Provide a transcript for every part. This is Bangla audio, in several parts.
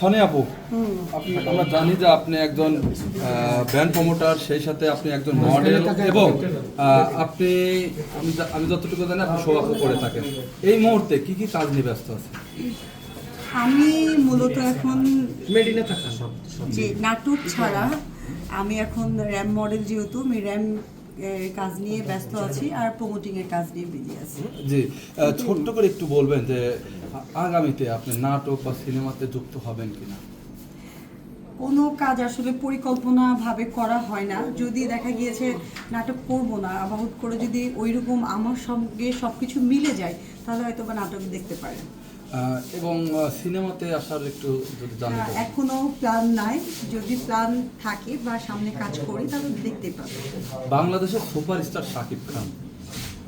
সনি আপু আপনি আমরা জানি যে আপনি একজন ব্র্যান্ড প্রমোটার সেই সাথে আপনি একজন মডেল এবং আপনি আমি আমি যতটুকু জানি আপনি শো আপও করে থাকেন। এই মুহূর্তে কি কি কাজ নিয়ে ব্যস্ত আছে আমি মূলত এখন মেডিনে থাকা যে নাটক ছাড়া আমি এখন র্যাম মডেল যেহেতু আমি র্যাম কাজ নিয়ে ব্যস্ত আছি আর প্রমোটিং এর কাজ নিয়ে বিজি আছি। জি ছোট্ট করে একটু বলবেন যে আগামীতে আপনি নাটক বা সিনেমাতে যুক্ত হবেন কিনা? কোনো কাজ আসলে পরিকল্পনা ভাবে করা হয় না। যদি দেখা গিয়েছে নাটক করব না হুট করে যদি ওইরকম আমার সঙ্গে সব কিছু মিলে যায় তাহলে হয়তো বা নাটক দেখতে পারেন। এবং সিনেমাতে আসার একটু যদি জানতে এখনও প্ল্যান নাই। যদি প্ল্যান থাকে বা সামনে কাজ করি তাহলে দেখতে পাবেন বাংলাদেশের সুপারস্টার শাকিব খান।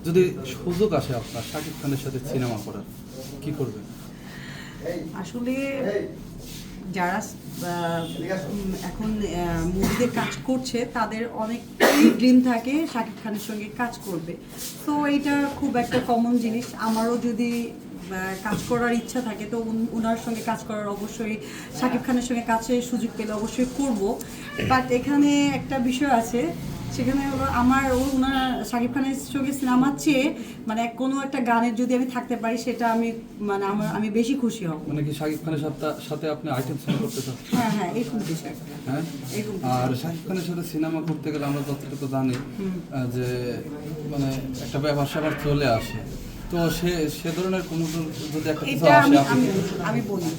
যদি সুযোগ আসে আপনার শাকিব খানের সাথে সিনেমা করার কি করবেন? আসলে যারা এখন মুভিতে কাজ করছে তাদের অনেকটাই ড্রিম থাকে শাকিব খানের সঙ্গে কাজ করবে। তো এটা খুব একটা কমন জিনিস। আমারও যদি কাজ করার ইচ্ছা থাকে তো উনার সঙ্গে কাজ করার অবশ্যই শাকিব খানের সঙ্গে কাছে সুযোগ পেলে অবশ্যই করব। বাট এখানে একটা বিষয় আছে সেখানে আমার ও ওনার শাকিব খানের সঙ্গে সিনেমার চেয়ে মানে কোনো একটা গানের যদি আমি থাকতে পারি সেটা আমি মানে আমার আমি বেশি খুশি হব। মানে কি শাকিব খানের সাথে সাথে আপনি আইটেম সং করতে চান? হ্যাঁ হ্যাঁ এরকম বিষয়। হ্যাঁ? আর শাকিব খানের সাথে সিনেমা করতে গেলে আমরা যতটুকু জানি যে মানে একটা ব্যাপার স্যাপার চলে আসে। তো সে সে ধরনের কোনো যদি একটা কিছু এটা আমি আসে আমি আমি বলি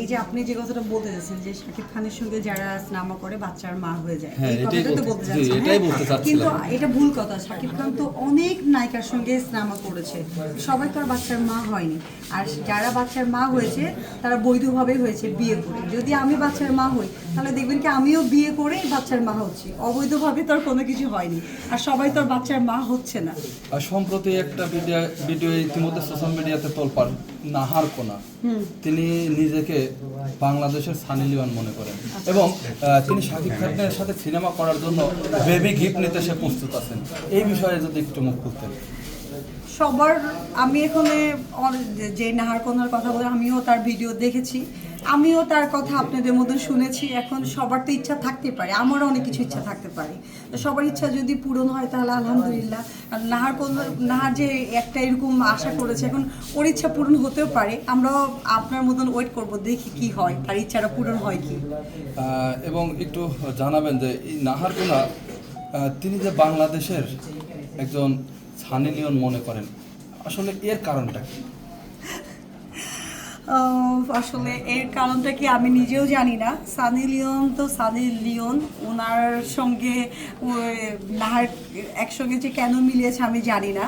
এই যে আপনি যে কথাটা বলতে যাচ্ছেন যে শাকিব খানের সঙ্গে যারা সিনেমা করে বাচ্চার মা হয়ে যায় হ্যাঁ, এই এটাই কথাটা তো বলতে- এটাই হ্যাঁ? বলতে চাচ্ছিলাম। কিন্তু এটা ভুল কথা শাকিব খান তো অনেক নায়িকার সঙ্গে সিনেমা করেছে সবাই তো আর বাচ্চার মা হয়নি আর যারা বাচ্চার মা হয়েছে তারা বৈধভাবে হয়েছে বিয়ে করে। যদি আমি বাচ্চার মা হই তাহলে দেখবেন কি আমিও বিয়ে করে বাচ্চার মা হচ্ছি। অবৈধভাবে তো আর কোনো কিছু হয়নি। আর সবাই তো বাচ্চার মা হচ্ছে না। আর সম্প্রতি একটা ভিডিও ভিডিও ইতিমধ্যে সোশ্যাল মিডিয়াতে তোলপার নাহার কোনা। তিনি নিজেকে বাংলাদেশের সানি লিওয়ান মনে করেন। এবং তিনি শাকিব খানের সাথে সিনেমা করার জন্য বেবি গিফট নিতে সে প্রস্তুত আছেন। এই বিষয়ে যদি একটু মুখ খুলতেন। সবার আমি এখানে যে- যে নাহার কন্যার কথা বলে আমিও তার ভিডিও দেখেছি। আমিও তার কথা আপনাদের মধ্যে শুনেছি। এখন সবার তো ইচ্ছা থাকতে পারে। আমারও অনেক কিছু ইচ্ছা থাকতে পারে। তো সবার ইচ্ছা যদি পূরণ হয় তাহলে আলহামদুলিল্লাহ। আর নাহার নাহার যে একটা এরকম আশা করেছে এখন ওর ইচ্ছা পূরণ হতেও পারে। আমরাও আপনার মতন ওয়েট করব দেখি কি হয়। তার ইচ্ছাটা পূরণ হয় কি? এবং একটু জানাবেন যে এই নাহার কোনা আহ, তিনি যে বাংলাদেশের একজন সানি লিওন মনে করেন আসলে এর কারণটা কি? আসলে এর কারণটা কি আমি নিজেও জানি না। সানি লিওন তো সানি লিওন ওনার সঙ্গে নাহার একসঙ্গে যে কেন মিলিয়েছে আমি জানি না।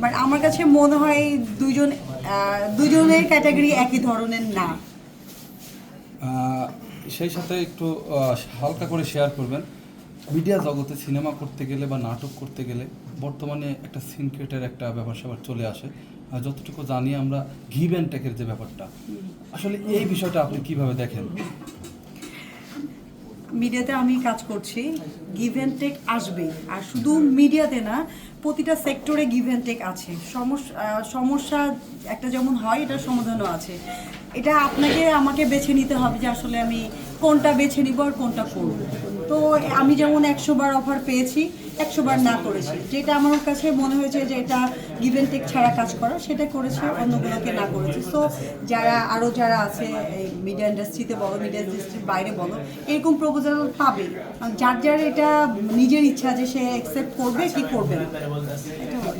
বাট আমার কাছে মনে হয় দুজন দুজনের ক্যাটাগরি একই ধরনের না। সেই সাথে একটু হালকা করে শেয়ার করবেন। মিডিয়া জগতে সিনেমা করতে গেলে বা নাটক করতে গেলে বর্তমানে একটা সিনক্রেটের একটা ব্যাপার স্যাপার চলে আসে। আর যতটুকু জানি আমরা গিভ অ্যান্ড টেকের যে ব্যাপারটা, আসলে এই বিষয়টা আপনি কীভাবে দেখেন? মিডিয়াতে আমি কাজ করছি গিভ অ্যান্ড টেক আসবে আর শুধু মিডিয়াতে না, প্রতিটা সেক্টরে গিভ অ্যান্ড টেক আছে। সমস্যা সমস্যা একটা যেমন হয়, এটার সমাধানও আছে। এটা আপনাকে, আমাকে বেছে নিতে হবে যে আসলে আমি কোনটা বেছে নিব আর কোনটা করব। তো আমি যেমন একশো বার অফার পেয়েছি একশো বার না করেছি। যেটা আমার কাছে মনে হয়েছে যে এটা গিভ টেক ছাড়া কাজ করা, সেটা করেছে, অন্যগুলোকে না করেছে। সো যারা আরও যারা আছে মিডিয়া ইন্ডাস্ট্রিতে বলো মিডিয়া ইন্ডাস্ট্রির বাইরে বলো, এরকম প্রপোজাল পাবে। যার যার এটা নিজের ইচ্ছা যে সে অ্যাকসেপ্ট করবে কি করবে না।